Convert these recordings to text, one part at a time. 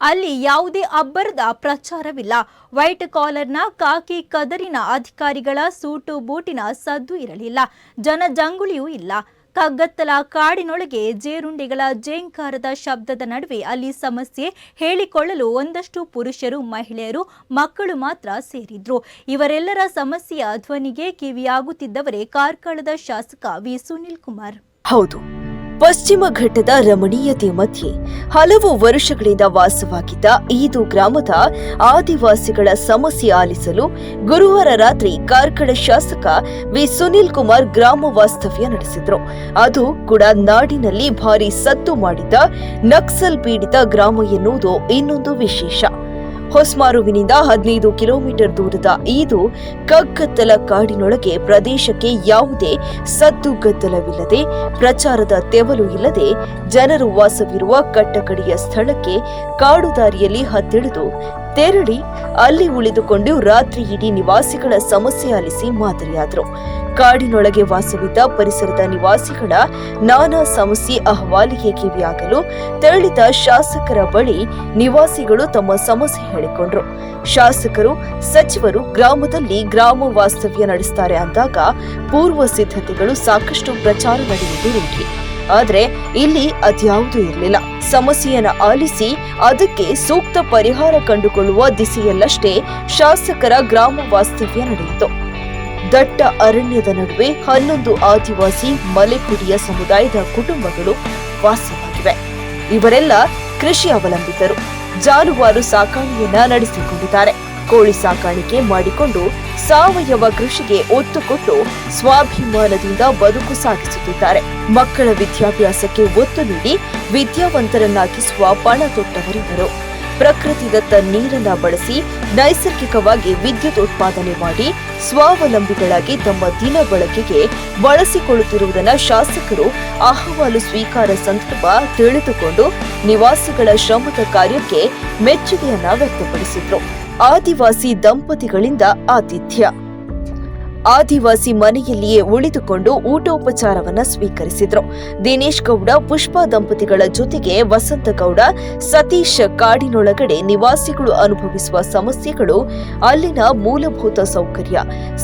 ಅಲ್ಲಿ ಯಾವುದೇ ಅಬ್ಬರದ ಪ್ರಚಾರವಿಲ್ಲ. ವೈಟ್ ಕಾಲರ್ನ ಕಾಕಿ ಕದರಿನ ಅಧಿಕಾರಿಗಳ ಸೂಟು ಬೂಟಿನ ಸದ್ದು ಇರಲಿಲ್ಲ. ಜನಜಂಗುಳಿಯೂ ಇಲ್ಲ. ಕಗ್ಗತ್ತಲ ಕಾಡಿನೊಳಗೆ ಜೇರುಂಡೆಗಳ ಜೇಂಕಾರದ ಶಬ್ದದ ನಡುವೆ ಅಲ್ಲಿ ಸಮಸ್ಯೆ ಹೇಳಿಕೊಳ್ಳಲು ಒಂದಷ್ಟು ಪುರುಷರು, ಮಹಿಳೆಯರು, ಮಕ್ಕಳು ಮಾತ್ರ ಸೇರಿದ್ರು. ಇವರೆಲ್ಲರ ಸಮಸ್ಯೆಯ ಧ್ವನಿಗೆ ಕಿವಿಯಾಗುತ್ತಿದ್ದವರೇ ಕಾರ್ಕಳದ ಶಾಸಕ ವಿ. ಸುನಿಲ್ ಕುಮಾರ್. ಹೌದು. ಪಶ್ಚಿಮ ಘಟ್ಟದ ರಮಣೀಯತೆ ಮಧ್ಯೆ ಹಲವು ವರ್ಷಗಳಿಂದ ವಾಸವಾಗಿದ್ದ ಈದು ಗ್ರಾಮದ ಆದಿವಾಸಿಗಳ ಸಮಸ್ಯೆ ಆಲಿಸಲು ಗುರುವಾರ ರಾತ್ರಿ ಕಾರ್ಕಳ ಶಾಸಕ ವಿ. ಸುನೀಲ್ ಕುಮಾರ್ ಗ್ರಾಮ ವಾಸ್ತವ್ಯ ನಡೆಸಿದ್ರು. ಅದು ಕೂಡ ನಾಡಿನಲ್ಲಿ ಭಾರಿ ಸದ್ದು ಮಾಡಿದ್ದ ನಕ್ಸಲ್ ಪೀಡಿತ ಗ್ರಾಮ ಎನ್ನುವುದು ಇನ್ನೊಂದು ವಿಶೇಷ. ಹೊಸ್ಮಾರುವಿನಿಂದ ಹದಿನೈದು ಕಿಲೋಮೀಟರ್ ದೂರದ ಈದು ಕಗ್ಗತ್ತಲ ಕಾಡಿನೊಳಗೆ ಪ್ರದೇಶಕ್ಕೆ ಯಾವುದೇ ಸದ್ದುಗದ್ದಲವಿಲ್ಲದೆ ಪ್ರಚಾರದ ತೆವಲು ಇಲ್ಲದೆ ಜನರು ವಾಸವಿರುವ ಕಟ್ಟಕಡಿಯ ಸ್ಥಳಕ್ಕೆ ಕಾಡುದಾರಿಯಲ್ಲಿ ಹತ್ತಿಳಿದು ತೆರಳಿ ಅಲ್ಲಿ ಉಳಿದುಕೊಂಡು ರಾತ್ರಿ ಇಡೀ ನಿವಾಸಿಗಳ ಸಮಸ್ಯೆ ಆಲಿಸಿ ಮಾದರಿಯಾದರು. ಕಾಡಿನೊಳಗೆ ವಾಸವಿದ್ದ ಪರಿಸರದ ನಿವಾಸಿಗಳ ನಾನಾ ಸಮಸ್ಯೆ ಅಹವಾಲಿಗೆ ಕಿವಿಯಾಗಲು ತೆರಳಿದ ಶಾಸಕರ ಬಳಿ ನಿವಾಸಿಗಳು ತಮ್ಮ ಸಮಸ್ಯೆ ಹೇಳಿಕೊಂಡ್ರು. ಶಾಸಕರು, ಸಚಿವರು ಗ್ರಾಮದಲ್ಲಿ ಗ್ರಾಮ ವಾಸ್ತವ್ಯ ನಡೆಸ್ತಾರೆ ಅಂದಾಗ ಪೂರ್ವ ಸಿದ್ಧತೆಗಳು ಸಾಕಷ್ಟು ಪ್ರಚಾರ ನಡೆಯುವುದು ರೂಢಿ ಆದರೆ ಇಲ್ಲಿ ಅದ್ಯಾವುದೂ ಇರಲಿಲ್ಲ. ಸಮಸ್ಯೆಯನ್ನ ಆಲಿಸಿ ಅದಕ್ಕೆ ಸೂಕ್ತ ಪರಿಹಾರ ಕಂಡುಕೊಳ್ಳುವ ದಿಸೆಯಲ್ಲಷ್ಟೇ ಶಾಸಕರ ಗ್ರಾಮ ವಾಸ್ತವ್ಯ ನಡೆಯಿತು. ದಟ್ಟ ಅರಣ್ಯದ ನಡುವೆ ಹನ್ನೊಂದು ಆದಿವಾಸಿ ಮಲೆಕುಡಿಯ ಸಮುದಾಯದ ಕುಟುಂಬಗಳು ವಾಸವಾಗಿವೆ. ಇವರೆಲ್ಲ ಕೃಷಿ ಅವಲಂಬಿತರು. ಜಾನುವಾರು ಸಾಕಾಣಿಕೆಯನ್ನ ನಡೆಸಿಕೊಂಡಿದ್ದಾರೆ. ಕೋಳಿ ಸಾಕಾಣಿಕೆ ಮಾಡಿಕೊಂಡು ಸಾವಯವ ಕೃಷಿಗೆ ಒತ್ತು ಕೊಟ್ಟು ಸ್ವಾಭಿಮಾನದಿಂದ ಬದುಕು ಸಾಗಿಸುತ್ತಿದ್ದಾರೆ. ಮಕ್ಕಳ ವಿದ್ಯಾಭ್ಯಾಸಕ್ಕೆ ಒತ್ತು ನೀಡಿ ವಿದ್ಯಾವಂತರನ್ನಾಗಿಸುವ ಪಣ ತೊಟ್ಟವರಿವರು ಪ್ರಕೃತಿದತ್ತ ನೀರನ್ನ ಬಳಸಿ ನೈಸರ್ಗಿಕವಾಗಿ ವಿದ್ಯುತ್ ಉತ್ಪಾದನೆ ಮಾಡಿ ಸ್ವಾವಲಂಬಿಗಳಾಗಿ ತಮ್ಮ ದಿನ ಬಳಕೆಗೆ ಬಳಸಿಕೊಳ್ಳುತ್ತಿರುವುದನ್ನು ಶಾಸಕರು ಅಹವಾಲು ಸ್ವೀಕಾರ ಸಂದರ್ಭ ತಿಳಿದುಕೊಂಡು ನಿವಾಸಿಗಳ ಶ್ರಮದ ಕಾರ್ಯಕ್ಕೆ ಮೆಚ್ಚುಗೆಯನ್ನ ವ್ಯಕ್ತಪಡಿಸಿದ್ರು. ಆದಿವಾಸಿ ದಂಪತಿಗಳಿಂದ ಆತಿಥ್ಯ. ಆದಿವಾಸಿ ಮನೆಯಲ್ಲಿಯೇ ಉಳಿದುಕೊಂಡು ಊಟೋಪಚಾರವನ್ನ ಸ್ವೀಕರಿಸಿದ್ರು. ದಿನೇಶ್ ಗೌಡ, ಪುಷ್ಪಾ ದಂಪತಿಗಳ ಜೊತೆಗೆ ವಸಂತ ಗೌಡ, ಸತೀಶ್ ಕಾಡಿನೊಳಗಡೆ ನಿವಾಸಿಗಳು ಅನುಭವಿಸುವ ಸಮಸ್ಯೆಗಳು ಅಲ್ಲಿನ ಮೂಲಭೂತ ಸೌಕರ್ಯ.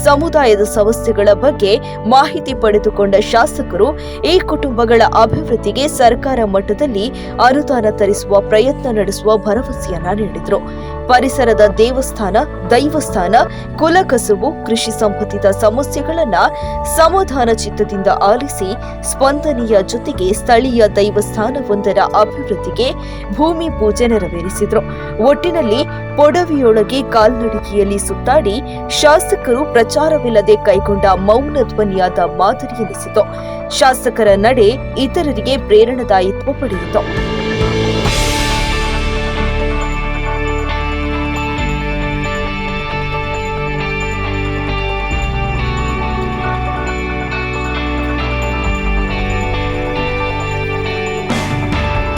ಸಮುದಾಯದ ಸಮಸ್ಯೆಗಳ ಬಗ್ಗೆ ಮಾಹಿತಿ ಪಡೆದುಕೊಂಡ ಶಾಸಕರು, ಈ ಕುಟುಂಬಗಳ ಅಭಿವೃದ್ಧಿಗೆ ಸರ್ಕಾರ ಮಟ್ಟದಲ್ಲಿ ಅನುದಾನ ತರಿಸುವ ಪ್ರಯತ್ನ ನಡೆಸುವ ಭರವಸೆಯನ್ನ ನೀಡಿದ್ರು. ಪರಿಸರದ ದೇವಸ್ಥಾನ, ದೈವಸ್ಥಾನ, ಕುಲಕಸುಬು, ಕೃಷಿ ಸಂಬಂಧಿತ ಸಮಸ್ಯೆಗಳನ್ನು ಸಮಾಧಾನ ಚಿತ್ತದಿಂದ ಆಲಿಸಿ ಸ್ಪಂದನೆಯ ಜೊತೆಗೆ ಸ್ಥಳೀಯ ದೈವಸ್ಥಾನವೊಂದರ ಅಭಿವೃದ್ಧಿಗೆ ಭೂಮಿ ಪೂಜೆ ನೆರವೇರಿಸಿದರು. ಒಟ್ಟಿನಲ್ಲಿ ಪೊಡವಿಯೊಳಗೆ ಕಾಲ್ನಡಿಗೆಯಲ್ಲಿ ಸುತ್ತಾಡಿ ಶಾಸಕರು ಪ್ರಚಾರವಿಲ್ಲದೆ ಕೈಗೊಂಡ ಮೌನ ಧ್ವನಿಯಾದ ಮಾದರಿ ಶಾಸಕರ ನಡೆ ಇತರರಿಗೆ ಪ್ರೇರಣಾದಾಯಿತ್ವ ಪಡೆಯಿತು.